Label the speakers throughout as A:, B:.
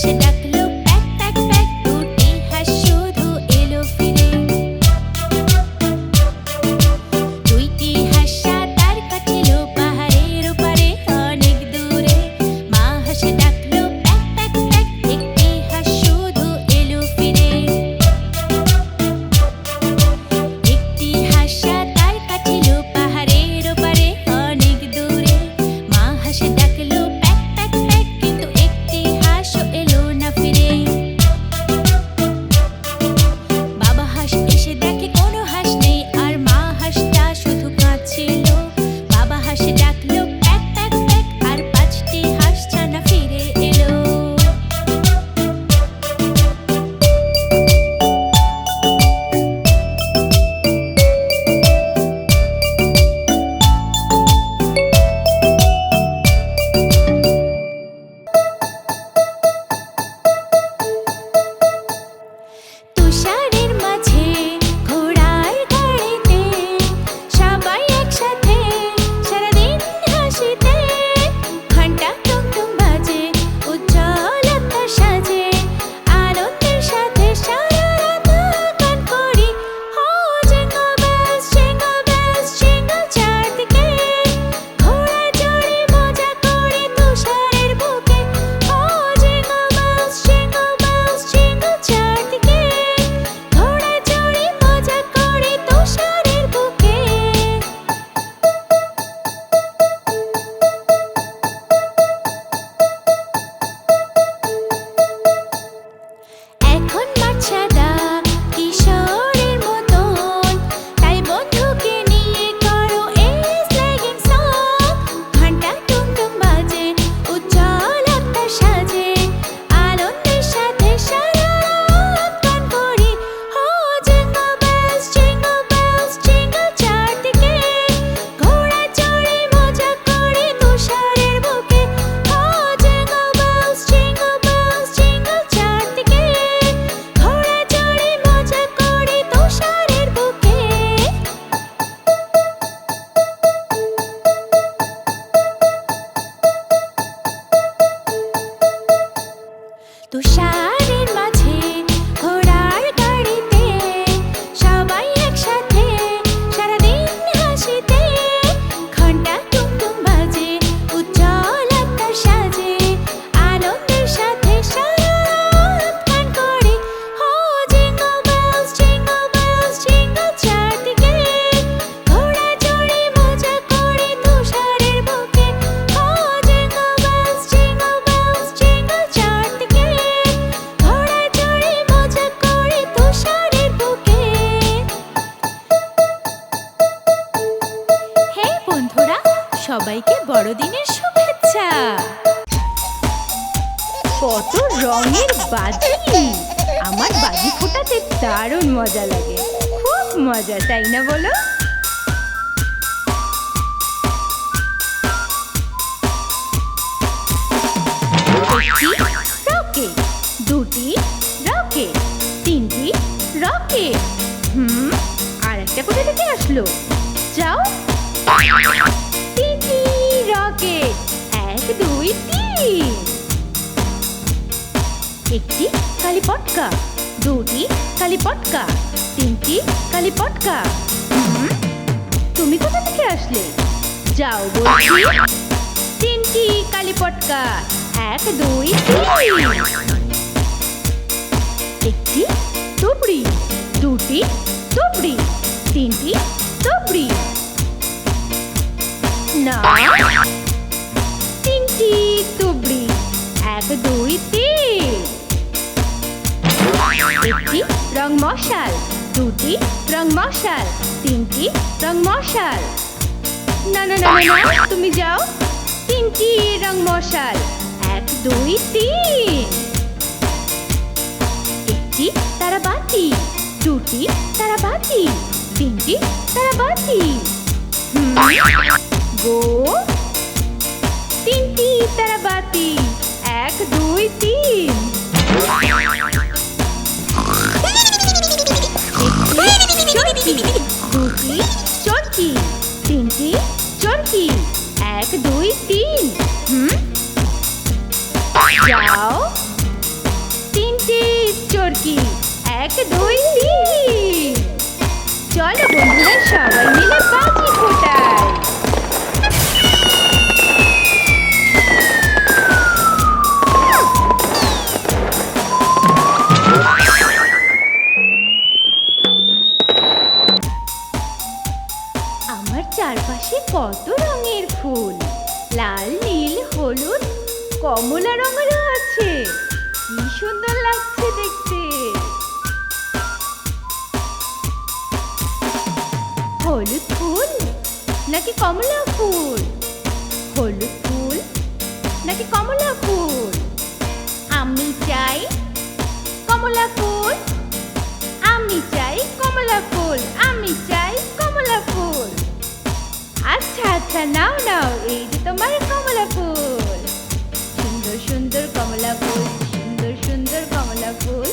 A: she duck মজা তাই
B: না বলো? রকে দুটি রকে তিনটি রকে হুম, আর একটা কোথা থেকে আসলো? যাও। তিনটি রকেট, এক, দুই, তিন। একটি কালীপটকা দুটি কালীপটকা কি? কালি পটকা। তুমি কোথা থেকে আসলে? যাও বলছি। তিনটি কালি পটকা। এক, দুই একটি তুবড়ি দুটি তুবড়ি তিনটি তুবড়ি না, তিনটি তুবড়ি এক, দুই, তিন। একটি রং মশাল। দুটি রং মশাল, তিনটি রং মশাল। না না না না তুমি যাও। তিনটি রং মশাল। এক, দুই, তিন। একটি তারা বাতি দুটি তারা বাতি তিনটি তারা বাতি গো। তিনটি তারা বাতি এক, দুই, তিন। দুটি চরকি, তিনটি চরকি, এক, দুই, তিন। হুম? যাও। তিনটি চরকি, এক, দুই, তিন। চলো বন্ধুরা, সবাই মিলে বাজি ফোটাই চারপাশে কত রঙের ফুল? লাল, নীল, হলুদ, কমলা রঙেরও আছে। কি সুন্দর লাগছে দেখতে। হলুদ ফুল নাকি কমলা ফুল? হলুদ ফুল নাকি কমলা ফুল? আমি চাই কমলা ফুল। আমি চাই কমলা ফুল। আমি চাই কমলা ফুল। আচ্ছা আচ্ছা নাও নাও, এই যে তোমার কমলা ফুল। সুন্দর সুন্দর কমলা ফুল, সুন্দর সুন্দর কমলা ফুল।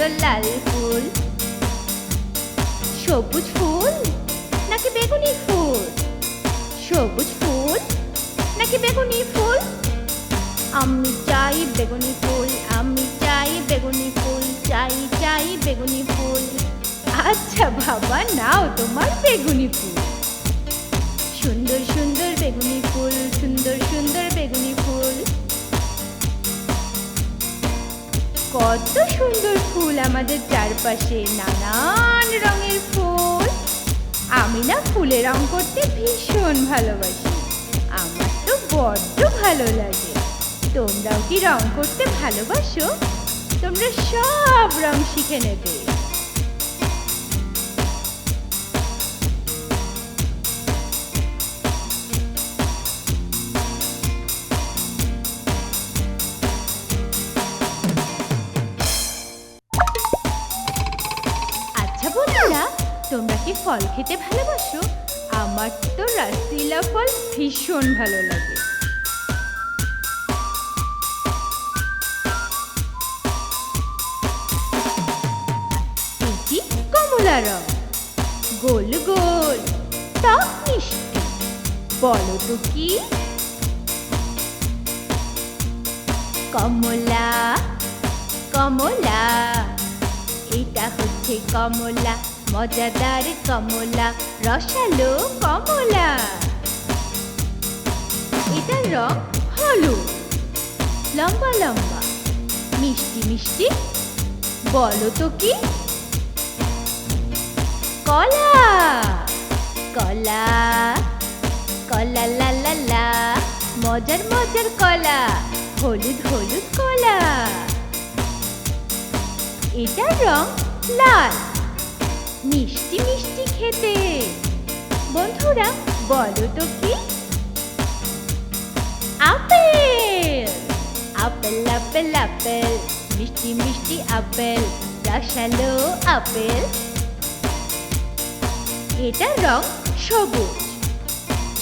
B: সুন্দর লাল ফুল। সবুজ ফুল নাকি বেগুনি ফুল? সবুজ ফুল নাকি বেগুনি ফুল? আমি চাই বেগুনি ফুল, আমি চাই বেগুনি ফুল, চাই চাই বেগুনি ফুল। আচ্ছা বাবা, নাও তোমার বেগুনি ফুল। সুন্দর সুন্দর বেগুনি ফুল, সুন্দর সুন্দর বেগুনি ফুল। কত সুন্দর ফুল আমাদের চারপাশে, নানান রঙের ফুল। আমি না ফুলে রং করতে ভীষণ ভালোবাসি। আমার তো বড্ড ভালো লাগে। তোমরাও কি রং করতে ভালোবাসো? তোমরা সব রং শিখে নেবে। তোমরা কি ফল খেতে ভালোবাসো? আমার তো রাসিলা ফল ভীষণ ভালো লাগে। কমলা রং? গোল গোল টক মিষ্টি। বলো তো কি? কমলা কমলা, এটা হচ্ছে কমলা। মজাদার কমলা, রসালো কমলা। এটার রং হলুদ। লম্বা লম্বা। মিষ্টি মিষ্টি। বলো তো কি? কলা। কলা। কলা, লা লা লা। মজার মজার কলা। হলুদ হলুদ কলা। এটার রং লাল। মিষ্টি মিষ্টি খেতে। বন্ধুরা, বলো তো কি? আপেল! আপেল আপেল আপেল, মিষ্টি মিষ্টি আপেল, রসালো আপেল। এটার রং সবুজ,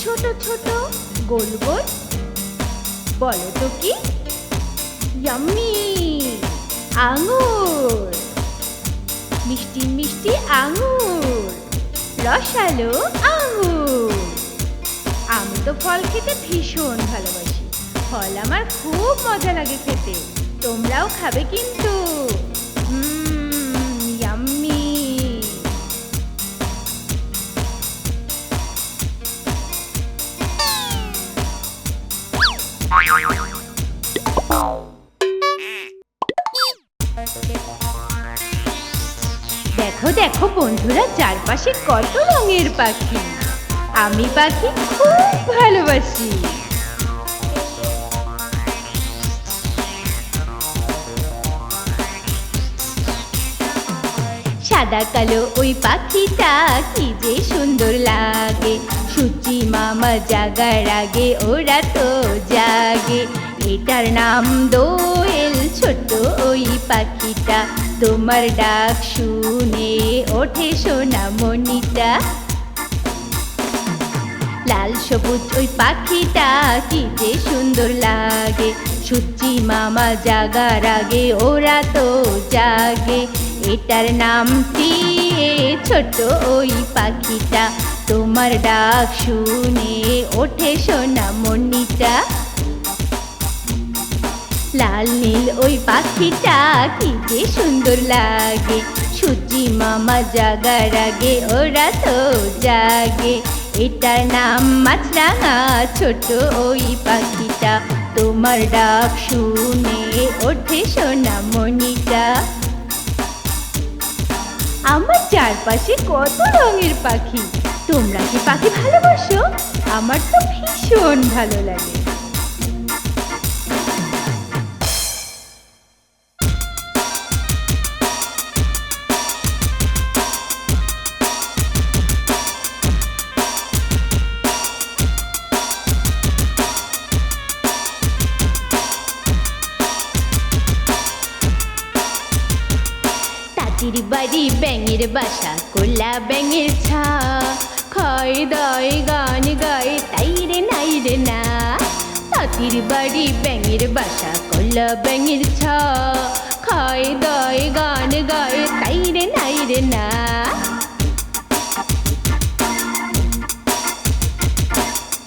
B: ছোট ছোট গোল গোল বলো তো কি? আঙুর! মিষ্টি মিষ্টি আঙুর, রসালো আঙুর। আমি তো ফল খেতে ভীষণ ভালোবাসি। ফল আমার খুব মজা লাগে খেতে। তোমরাও খাবে কিন্তু। দেখো দেখো বন্ধুরা, চারপাশে কত রঙের পাখি। আমি পাখি খুব ভালোবাসি। সাদা, কালো ওই পাখিটা কি যে সুন্দর লাগে। সূচি মামা জাগার আগে ওরা তো জাগে। এটার নাম দোয়েল ছোট ওই পাখিটা। তোমার ডাক শুনে ওঠে সোনা মনিটা লাল সবুজ ওই পাখিটা কি যে সুন্দর লাগে। সূচি মামা জাগার আগে ওরা তো জাগে। এটার নাম টিয়ে ছোট ওই পাখিটা। তোমার ডাক শুনে ওঠে সোনা মনিটা লাল নীল ওই পাখিটা, কি যে সুন্দর লাগে। সূর্যি মামা জাগার আগে ওরা তো জাগে। এটার নাম মাছরাঙা, ছোট ওই পাখিটা। তোমার ডাক শুনে ওঠে সোনা মনিটা আমার চারপাশে কত রঙের পাখি। তোমরা কি পাখি ভালোবাসো? আমার তো ভীষণ ভালো লাগে। কোলা ব্যাঙের ছা। খয় গান তাই রে নাই রে না। বাড়ি বাসা ছা। গান তাই রে নাই রে না।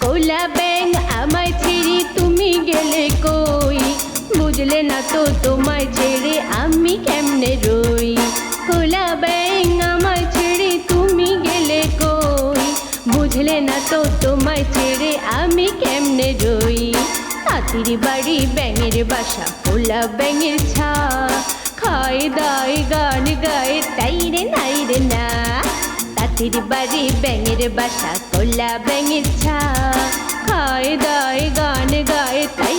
B: কোলা আমায় ছেড়ে তুমি গেলে কই? বুঝলে না তো তোমায় ছেড়ে আমি কেমনে রই? হাতির বাড়ি ব্যাঙের বাসা, পোলা ব্যাঙের ছা। খায় দায় গান গায়, তাই রে নাই রে না। তাঁতির বাড়ি ব্যাঙের বাসা কোলা ব্যাঙের ছা। খায় দায় গান গায়, তাই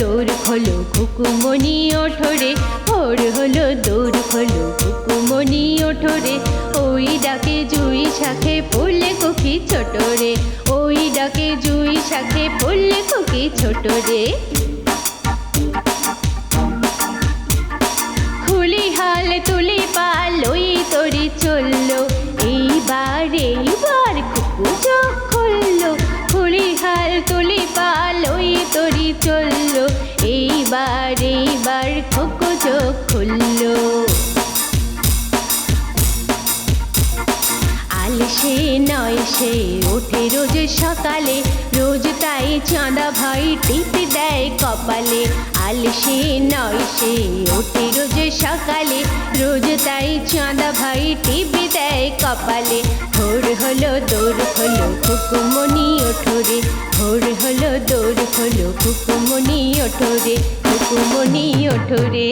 B: দৌড় খোলো কুকুমনি ওঠরে, ভোর হলো দৌড় খোলো কুকুমনি ওঠরে। ওই ডাকে জুই শাখে পড়লে কুকি ছোট রে ওই ডাকে জুই শাখে পড়লে কুকি ছোট রে খুলি হাল তুলি পাল ওই তরি চলল, এইবার এইবার কুকু চোখ খুলি হাল তুলি পাল ওই তরি চলল। আলসে নয় সে ওঠে রোজ সকালে। রোজ তাই চাঁদা ভাই টিপে দেয় কপালে। আলসে নয় সে ওঠে রোজ সকালে। রোজ তাই চাঁদা ভাই টিপে দেয় কপালে। ভোর হলো দৌড় হলো খুকুমনি ওঠরে ভোর হলো দৌড় হলো খুকুমনি ওঠরে খুকুমনি ওঠরে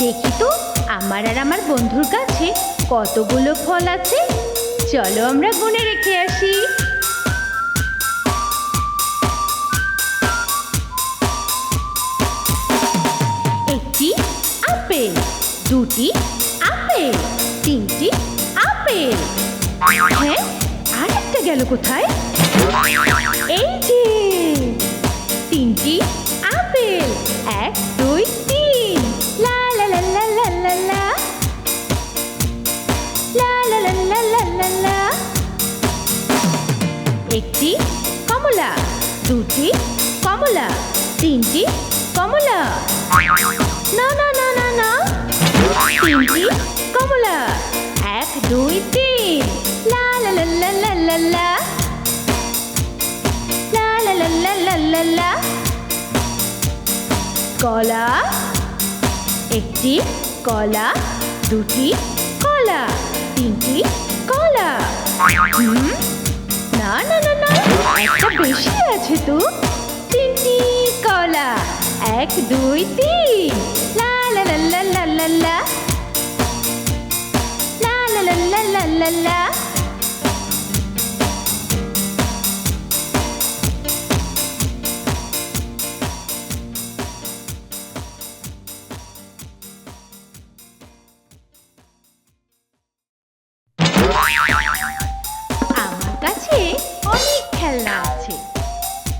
B: দেখি তো। আমার আর আমার বন্ধুর কাছে কতগুলো ফল আছে? চলো আমরা গুনে রেখে আসি। একটি আপেল, দুটি আপেল, তিনটি আপেল। হ্যাঁ আর একটা গেল কোথায়? এই যে, তিনটি আপেল। এক, দুই দুটি কমলা তিনটি কমলা না না না না না তিনটি কমলা এক দুই তিন লা লা লা লা লা লা লা লা লা লা লা লা লা লা কলা একটি কলা দুটি কলা তিনটি কলা হুম না না না না একটা বেশি আছে তো। তিনটি কলা, এক, দুই, তিন। লা লা লা লা লা লা। লা লা লা লা লা লা লা। লা অনেক খেলনা আছে।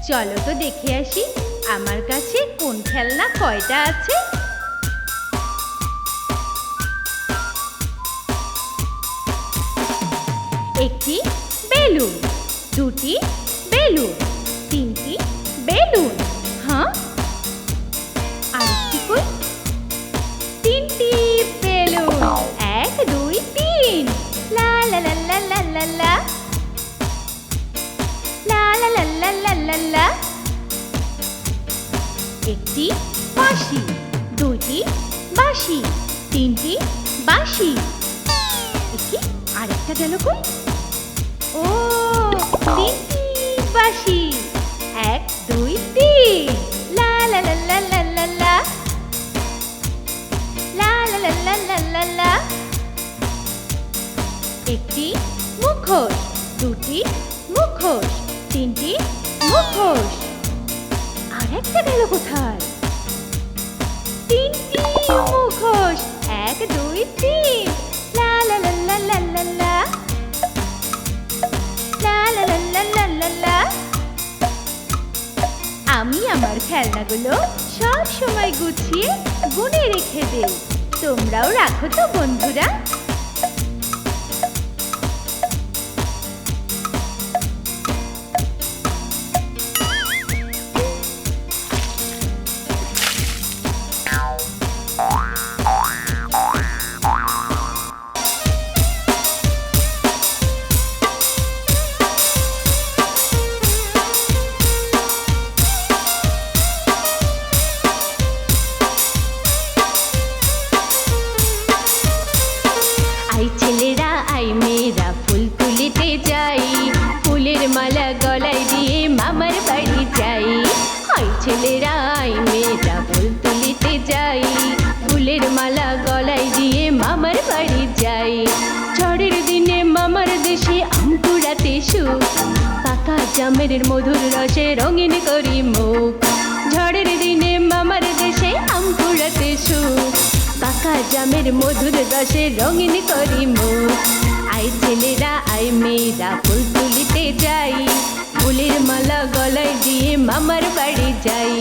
B: চলো তো দেখে আসি আমার কাছে কোন খেলনা কয়টা আছে। একটি বেলুন, দুটি বেলুন, তিনটি বেলুন। একটি বাঁশি দুইটি বাঁশি তিনটি বাঁশি একটি আরেকটা গেল কই ও তিনটি বাঁশি এক দুই তিন লা লা লা লা লা লা লা লা লা লা লা লা লা লা একটি মুখোশ দুটি মুখোশ তিনটি মুখোশ আর একটা গেল কোথায় তিনটি মুখোশ এক দুই তিন লা লা লা লা লা লা লা আমি আমার খেলনাগুলো সব সময় গুছিয়ে গুনে রেখে দেই তোমরাও রাখো তো বন্ধুরা জামের মধুর রসে রঙিন করি মুখ। ঝড়ের দিনে মামার দেশে আম কুড়াতে সুখ। কাকা জামের মধুর রসে রঙিন করি মুখ। আই ছেলেরা, আই মেয়েরা, ফুল তুলিতে যাই। ফুলের মালা গলায় দিয়ে মামার বাড়ি যাই।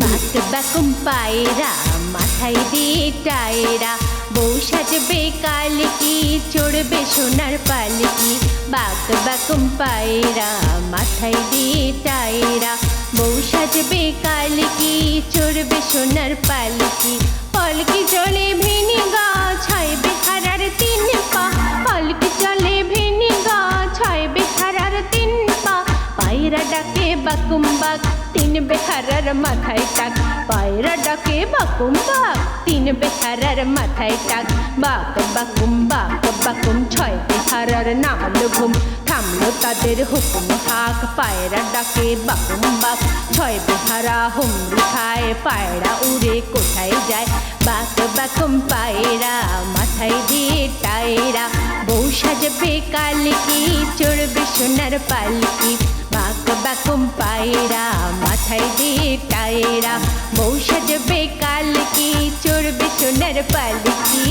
B: বাক বাকুম পায়রা মাথায় দিয়ে টায়রা। বউ সাজবে কালকি, চড়বে সোনার পালকি। বাক বাকুম পায়রা মাথায় দিয়ে টায়রা। বউ সাজবে কালকি, চড়বে সোনার পালকি। পলকি চলে ভেনি গাছ হয় বেহারার তিন পা। পলকি চলে ভেনি পায়রা ডাকে বাকুম বাক তিন বেহারার মাথায় টাক পায়রা ডাকে বাকুম বাক তিন বেহারার মাথায় টাক বাক বাকুম বাক বাকুম ছয় বেহারার নামলো ঘুম থামলো তাদের হুকুম হাক পায়রা ডাকে বাকুম বাক ছয় বেহারা হুমড়ি খায় পায়রা উড়ে কোথায় যায় বাক বাকুম পায়রা মাথায় দিয়ে টায়রা বউ সাজবে কালকি চড়বে সোনার পালকি বাক বাকুম পায়রা মাথায় দিয়ে টায়রা। বউ সাজবে কালকি চড়বে সোনার পালকি।